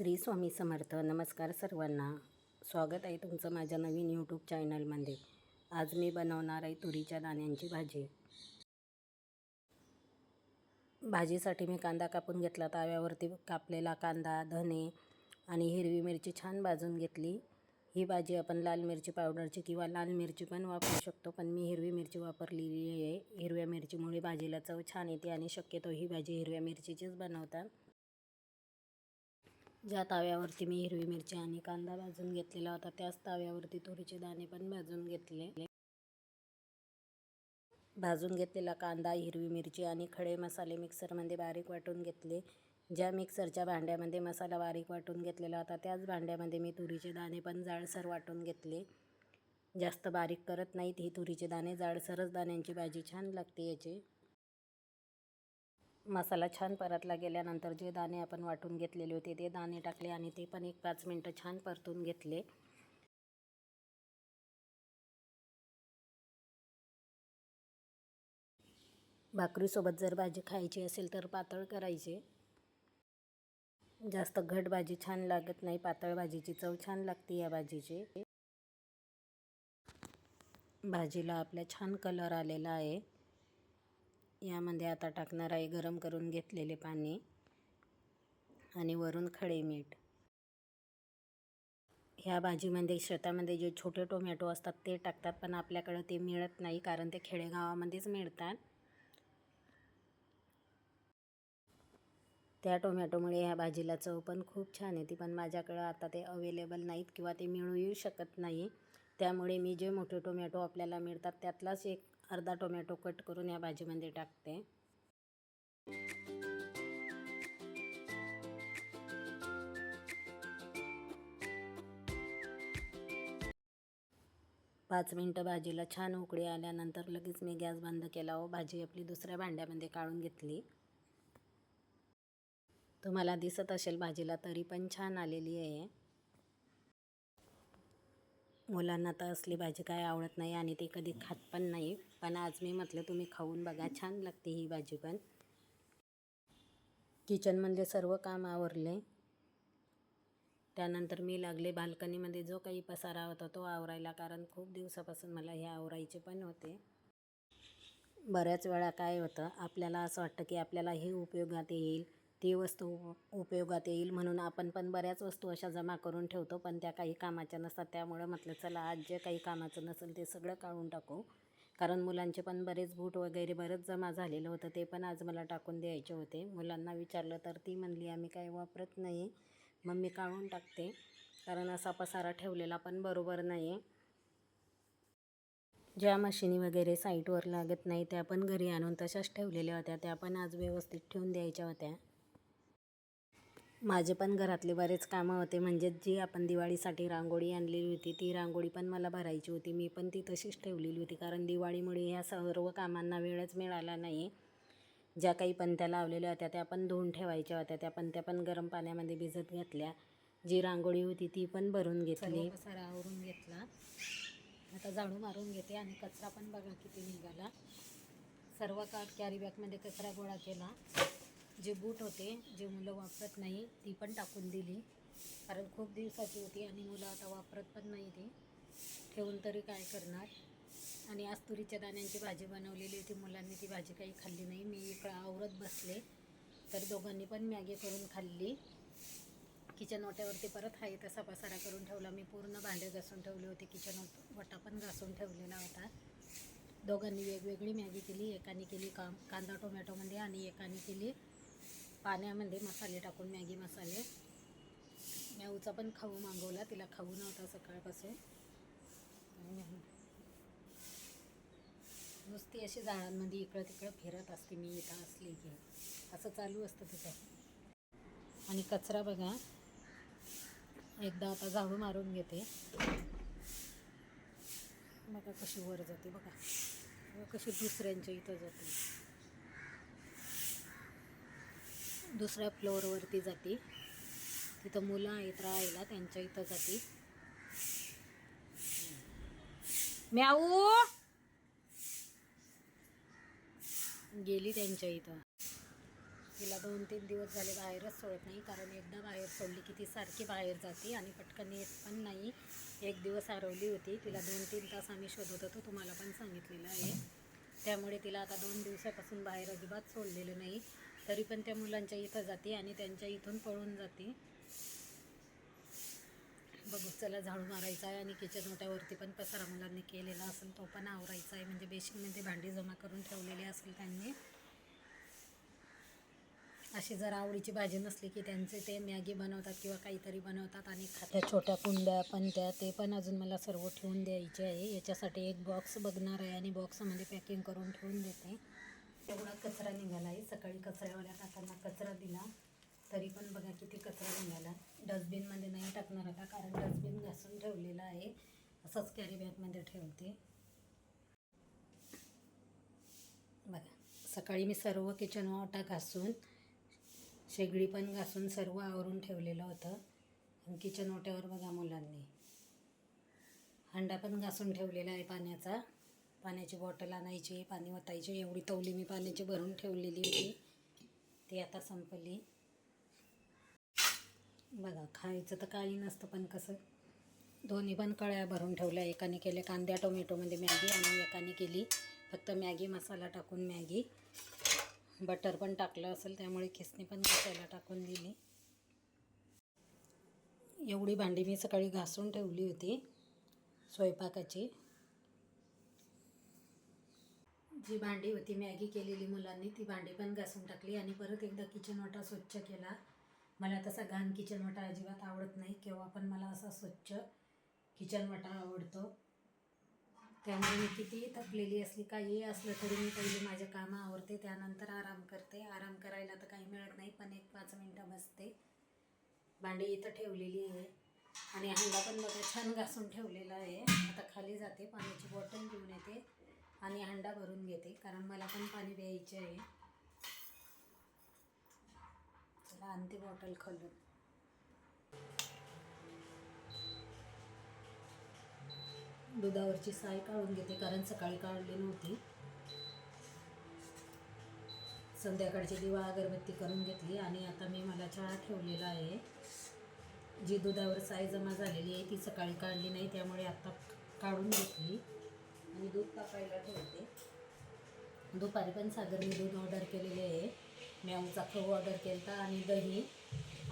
श्री स्वामी समर्थ. नमस्कार सर्वांना. स्वागत आहे तुमचं माझ्या नवीन यूट्यूब चॅनलमध्ये आज मी बनवणार आहे तुरीच्या दाण्यांची भाजी. भाजीसाठी मी कांदा कापून घेतला. ताव्यावरती कापलेला कांदा धने आणि हिरवी मिरची छान भाजून घेतली. ही भाजी आपण लाल मिरची पावडरची किंवा लाल मिरची पण वापरू शकतो पण मी हिरवी मिरची वापरलेली आहे. हिरव्या मिरचीमुळे भाजीला चव छान येते आणि शक्यतो ही भाजी हिरव्या मिरचीचीच बनवतात. ज्या ताव्यावरती मी हिरवी मिरची आणि कांदा भाजून घेतलेला होता त्याच ताव्यावरती तुरीचे दाणे पण भाजून घेतले. भाजून घेतलेला कांदा हिरवी मिरची आणि खडे मसाले मिक्सरमध्ये बारीक वाटून घेतले. ज्या मिक्सरच्या भांड्यामध्ये मसाला बारीक वाटून घेतलेला होता त्याच भांड्यामध्ये मी तुरीचे दाणे पण जाडसर वाटून घेतले. जास्त बारीक करत नाहीत ही तुरीचे दाणे जाडसरच दाण्यांची भाजी छान लागते याची. मसाला छान परतला गेल्यानंतर जे दाणे आपण वाटून घेतलेले होते ते दाणे टाकले आणि ते पण एक पाच मिनटं छान परतून घेतले. भाकरीसोबत जर भाजी खायची असेल तर पातळ करायची. जास्त घट भाजी छान लागत नाही पातळ भाजीची चव छान लागते या भाजीची. भाजीला आपल्या छान कलर आलेला आहे. यामध्ये आता टाकणार आहे गरम करून घेतलेले पाणी आणि वरून खडे मीठ. ह्या भाजीमध्ये शेतामध्ये जे छोटे टोमॅटो असतात ते टाकतात पण आपल्याकडं ते मिळत नाही कारण ते खेडेगावामध्येच मिळतात. त्या टोमॅटोमुळे ह्या भाजीला चव पण खूप छान येते पण माझ्याकडं आता ते अवेलेबल नाहीत किंवा ते मिळूही शकत नाही. त्यामुळे मी जे मोठे टोमॅटो आपल्याला मिळतात त्यातलाच एक अर्धा टोमॅटो कट करून या भाजीमध्ये टाकते. पाच मिनटं भाजीला छान उकळी आल्यानंतर लगेच मी गॅस बंद केला व भाजी आपली दुसऱ्या भांड्यामध्ये काढून घेतली. तुम्हाला दिसत असेल भाजीला तरी पण छान आलेली आहे. मुलांना तर असली भाजी काय आवडत नाही आणि ते कधी खात पण नाही. पण आज मी म्हटलं तुम्ही खाऊन बघा छान लागते ही भाजी पण. किचनमधले सर्व काम आवरले. त्यानंतर मी लागले बाल्कनीमध्ये जो काही पसारा होता तो आवरायला कारण खूप दिवसापासून मला हे आवरायचे पण होते. बऱ्याच वेळा काय होतं आपल्याला असं वाटतं की आपल्याला हे उपयोगात येईल. ती वस्तू उपयोगात येईल म्हणून आपण पण बऱ्याच वस्तू अशा जमा करून ठेवतो पण त्या काही कामाच्या नसतात. त्यामुळं म्हटलं चला आज जे काही कामाचं नसेल ते सगळं काढून टाकू. कारण मुलांचे पण बरेच बूट वगैरे बरंच जमा झालेलं होतं ते पण आज मला टाकून द्यायचे होते. मुलांना विचारलं तर ती म्हणली आम्ही काही वापरत नाही मग मी काढून टाकते. कारण असा पसारा ठेवलेला पण बरोबर नाही ज्या मशिनी वगैरे साईटवर लागत नाही त्या पण घरी आणून तशाच ठेवलेल्या होत्या. त्या पण आज व्यवस्थित ठेवून द्यायच्या होत्या. माझे पण घरातले बरेच कामं होते. म्हणजेच जी आपण दिवाळीसाठी रांगोळी आणलेली होती ती रांगोळी पण मला भरायची होती. मी पण ती तशीच ठेवलेली होती. कारण दिवाळीमुळे ह्या सर्व कामांना वेळच मिळाला नाही. ज्या काही पंत्या लावलेल्या होत्या त्या पण धुवून ठेवायच्या होत्या. त्या पंत्या पण गरम पाण्यामध्ये भिजत घातल्या. जी रांगोळी होती ती पण भरून घेतली. पसारा आवरून घेतला. आता झाडू मारून घेते आणि कचरा पण बघा किती निघाला. सर्व का कॅरी बॅगमध्ये कचरा गोळा केला. जे बूट होते जे मुलं वापरत नाही ती पण टाकून दिली. कारण खूप दिवसाची होती आणि मुलं आता वापरत पण नाही ती. ठेवून तरी काय करणार? आणि आज तुरीच्या दाण्यांची भाजी बनवलेली होती. मुलांनी ती भाजी काही खाल्ली नाही. मी इकडं आवरत बसले. तर दोघांनी पण मॅगी करून खाल्ली. किचन ओट्यावरती परत हाय तसा पसारा करून ठेवला. मी पूर्ण भांडे घासून ठेवले होते. किचन वटा पण घासून ठेवलेला होता. दोघांनी वेगवेगळी मॅगी केली. एकाने केली का कांदा टोमॅटोमध्ये आणि एकाने केली पाण्यामध्ये मसाले टाकून मॅगी मसाले. म्याऊचा पण खाऊ मागवला तिला खाऊ नव्हता सकाळपासून. नुसती अशी झाडांमध्ये इकडं तिकडं फिरत असते मी इथं असली की. असं चालू असतं तिथं आणि कचरा बघा. एकदा आता झाडू मारून घेते. बघा कशी वर जाते बघा कशी दुसऱ्यांच्या इथं जाते. दुसऱ्या फ्लोअरवरती जाते. तिथं मुलं आहेत राहायला त्यांच्या इथं जाते. म्याऊ! गेली त्यांच्या इथं. तिला दोन तीन दिवस झाले बाहेरच सोडत नाही कारण एकदा बाहेर सोडली की ती सारखी बाहेर जाते आणि पटकन येत पण नाही. एक दिवस हरवली होती. तिला दोन तीन तास आम्ही शोधत होतो तुम्हाला पण सांगितलेलं आहे. त्यामुळे तिला आता दोन दिवसापासून बाहेर अजिबात सोडलेलं नाही. तरी पण त्या मुलांच्या इथं जाते आणि त्यांच्या इथून पळून जाते. बघू चला झाडू मारायचा आहे आणि किचन ओट्यावरती पण पसारा मुलांनी केलेला असेल तो पण आवरायचा आहे. म्हणजे बेसिनमध्ये भांडी जमा करून ठेवलेली असेल त्यांनी. अशी जर आवडीची भाजी नसली की त्यांचे ते मॅगी बनवतात किंवा काहीतरी बनवतात आणि खात्या छोट्या कुंड्या पण त्या ते पण अजून मला सर्व ठेवून द्यायचे आहे. याच्यासाठी एक बॉक्स बघणार आहे आणि बॉक्समध्ये पॅकिंग करून ठेवून देते. एवढा कचरा निघाला आहे. सकाळी कचऱ्यावाल्या काकांना कचरा दिला. तरी पण बघा किती कचरा निघाला. डस्टबिनमध्ये नाही टाकणार आता कारण डस्टबिन घासून ठेवलेला आहे. असंच कॅरी बॅगमध्ये ठेवते. बघा सकाळी मी सर्व किचन वाटा घासून शेगडी पण घासून सर्व आवरून ठेवलेलं होतं. आणि किचन ओट्यावर बघा मुलांनी. हंडा पण घासून ठेवलेला आहे पाण्याचा. पाण्याची बॉटल आणायची पाणी वतायची एवढी तवली मी पाण्याची भरून ठेवलेली होती. ती आता संपली. बघा खायचं तर काही नसतं पण कसं दोन्ही पण कळ्या भरून ठेवल्या. एकाने केले कांद्या टोमॅटोमध्ये मॅगी आणि एकाने केली फक्त मॅगी मसाला टाकून मॅगी. बटर पण टाकलं असेल त्यामुळे खिसणी पण मसाला टाकून दिली. एवढी भांडी मी सकाळी घासून ठेवली होती स्वयंपाकाची. जी भांडी होती मॅगी केलेली मुलांनी ती भांडी पण घासून टाकली आणि परत एकदा किचन वाटा स्वच्छ केला. मला तसा घाण किचन वाटा अजिबात आवडत नाही केव्हा पण मला असा स्वच्छ किचन वाटा आवडतो. त्यामुळे मी किती थकलेली असली काहीही असलं तरी मी पहिले माझे कामं आवरते त्यानंतर आराम करते. आराम करायला तर काही मिळत नाही पण एक पाच मिनटं बसते. भांडी इथं ठेवलेली आहे आणि हंडा पण बघा छान घासून ठेवलेला आहे. आता खाली जाते पाण्याची बॉटल घेऊन येते. आणि हंडा भरून घेते कारण मला पण पाणी प्यायचे आहे. चला आणते बॉटल खालून. दुधावरची साय काढून घेते कारण सकाळी काढली नव्हती. संध्याकाळची दिवा अगरबत्ती करून घेतली आणि आता मी मला चहा ठेवलेला आहे. जी दुधावर साय जमा झालेली आहे ती सकाळी काढली नाही त्यामुळे आत्ता काढून घेतली. मी दूध तापायला ठेवते. दुपारी पण सागरने दूध ऑर्डर केलेले आहे. मॅऊचा खव ऑर्डर केला आणि दही.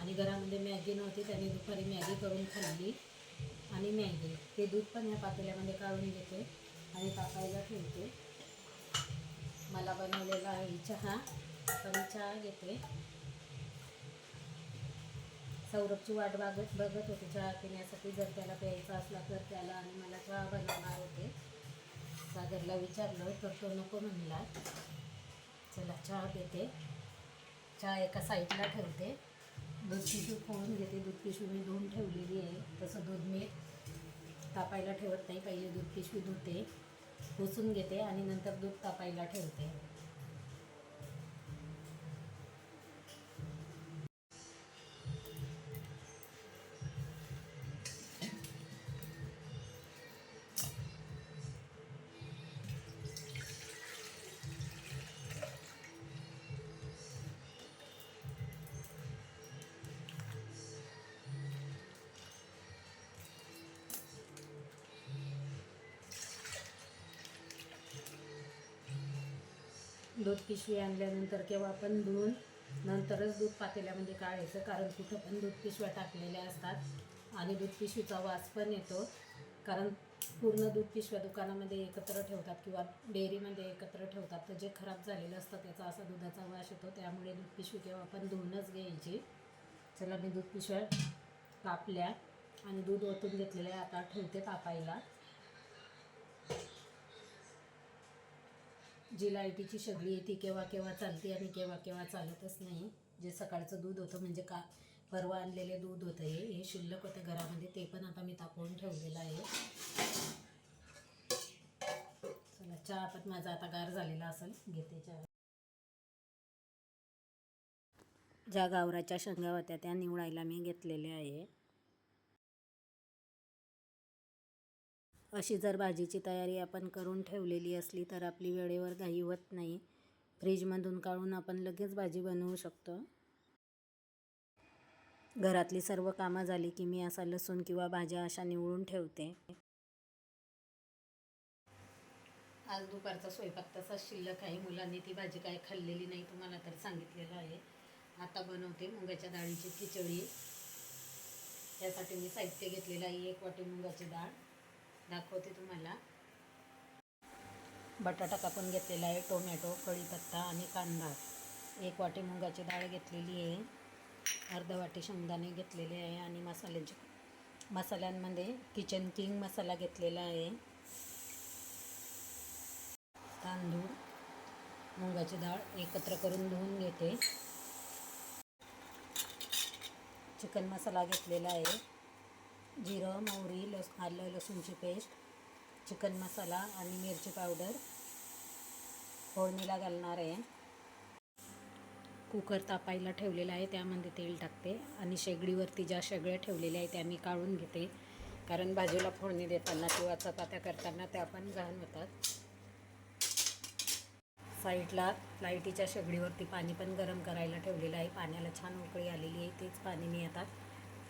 आणि घरामध्ये मॅगी नव्हती त्याने दुपारी मॅगी करून खाल्ली. आणि मॅगी ते दूध पण ह्या पातेल्यामध्ये काढून घेते आणि तापायला ठेवते. मला बनवलेला आहे चहा पण मी चहा घेते. सौरभची वाट बघत बघत होते चहा पिण्यासाठी जर त्याला प्यायचा असला तर त्याला आणि मला चहा बनवणार होते. सागरला विचारलं तर तो नको म्हणला. चला चहा देते चहा एका साईडला ठेवते. दूध पिशू फोडून घेते. दूध पिशवी मी धुवून ठेवलेली आहे. तसं दूध मी तापायला ठेवत नाही. पाहिजे दूध पिशवी धुते पुसून घेते आणि नंतर दूध तापायला ठेवते. दूध पिशवी आणल्यानंतर केव्हा पण धुवून नंतरच दूध पातेल्यामध्ये म्हणजे काढायचं. कारण कुठं पण दूध पिशव्या टाकलेल्या असतात आणि दूध पिशवीचा वास पण येतो. कारण पूर्ण दूध पिशव्या दुकानामध्ये एकत्र ठेवतात किंवा डेअरीमध्ये एकत्र ठेवतात. तर जे खराब झालेलं असतं त्याचा असा दुधाचा वास येतो. त्यामुळे दूध पिशवी केव्हा पण धुवूनच घ्यायची. चला मी दूध पिशव्या कापल्या आणि दूध ओतून घेतलेलं आहे आता ठेवते तापायला जी लाईटीची सगळी आहे ती केव्हा केव्हा चालते आणि केव्हा केव्हा चालतच नाही. जे सकाळचं दूध होतं म्हणजे का परवा आणलेले दूध होतं हे हे शिल्लक होतं घरामध्ये ते पण आता मी तापवून ठेवलेलं आहे. चला चहा पण माझा आता गार झालेला असेल घेते चहा. ज्या गावराच्या शेंगा होत्या त्या निवडायला मी घेतलेल्या आहे. अशी जर भाजीची तयारी आपण करून ठेवलेली असली तर आपली वेळेवर घाई होत नाही. फ्रीजमधून काढून आपण लगेच भाजी बनवू शकतो. घरातली सर्व कामं झाली की मी असा लसूण किंवा भाज्या अशा निवडून ठेवते. आज दुपारचा स्वयंपाक तसाच शिल्लक आहे. मुलांनी ती भाजी काय खाल्लेली नाही तुम्हाला तर सांगितलेलं आहे. आता बनवते मुगाच्या डाळीची खिचडी. त्यासाठी मी साहित्य घेतलेलं आहे. एक वाटी मुगाची डाळ. दाखवते तुम्हाला. बटाटा कापून घेतलेला आहे टोमॅटो कढीपत्ता आणि कांदा. एक वाटी मुगाची डाळ घेतलेली आहे. अर्ध वाटी शेंगदाणे घेतलेले आहे आणि मसाल्यांचे मसाल्यांमध्ये किचन किंग मसाला घेतलेला आहे. तांदूळ मुगाची डाळ एकत्र करून धुवून घेते. चिकन मसाला घेतलेला आहे. जिरं मोहरी लस आलं लसूणची पेस्ट चिकन मसाला आणि मिरची पावडर फोडणीला घालणार आहे. कुकर तापायला ठेवलेला आहे त्यामध्ये तेल टाकते आणि शेगडीवरती ज्या शेगड्या ठेवलेल्या आहेत त्या मी काढून घेते. कारण भाजीला फोडणी देताना किंवा चपात्या करताना त्या पण घाण होतात. साईडला लाईटीच्या शेगडीवरती पाणी पण गरम करायला ठेवलेलं आहे. पाण्याला छान उकळी आलेली आहे तेच पाणी मी आता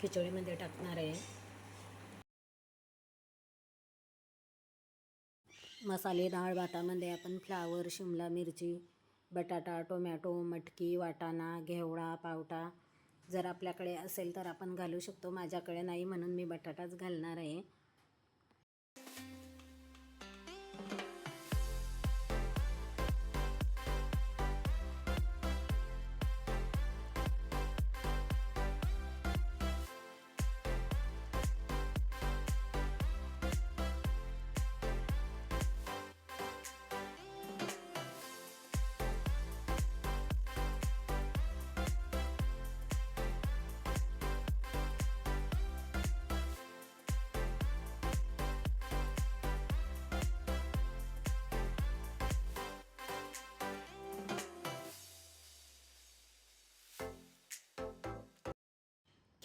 खिचडीमध्ये टाकणार आहे. मसाले डाळ भातामध्ये आपण फ्लावर शिमला मिरची बटाटा टोमॅटो मटकी वाटाणा घेवडा पावटा जर आपल्याकडे असेल तर आपण घालू शकतो. माझ्याकडे नाही म्हणून मी बटाटाच घालणार आहे.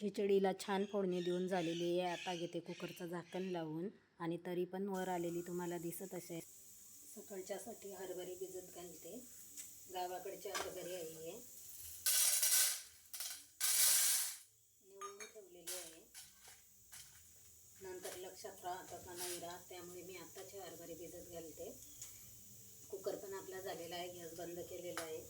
खिचडीला छान फोडणी देऊन झालेली आहे. आता घेते कुकरचं झाकण लावून. आणि तरी पण वर आलेली तुम्हाला दिसत असेल. सकाळच्यासाठी हरभरे भिजत घालते. गावाकडचे हरभरे आहे. निवडून ठेवलेली आहे. नंतर लक्षात राहतं का नाही राहत. त्यामुळे मी आत्ताचे हरभरे भिजत घालते. कुकर पण आपला झालेला आहे. गॅस बंद केलेला आहे.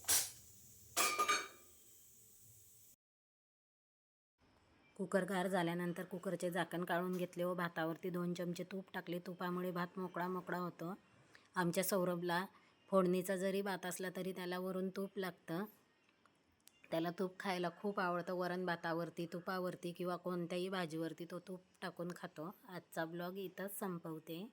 कुकर गार झाल्यानंतर कुकरचे झाकण काढून घेतले व भातावरती दोन चमचे तूप टाकले. तुपामुळे भात मोकळा मोकळा होतो. आमच्या सौरभला फोडणीचा जरी भात असला तरी त्याला वरून तूप लागतं. त्याला तूप खायला खूप आवडतं. वरण भातावरती तुपावरती किंवा कोणत्याही भाजीवरती तो तूप टाकून खातो. आजचा ब्लॉग इथंच संपवते.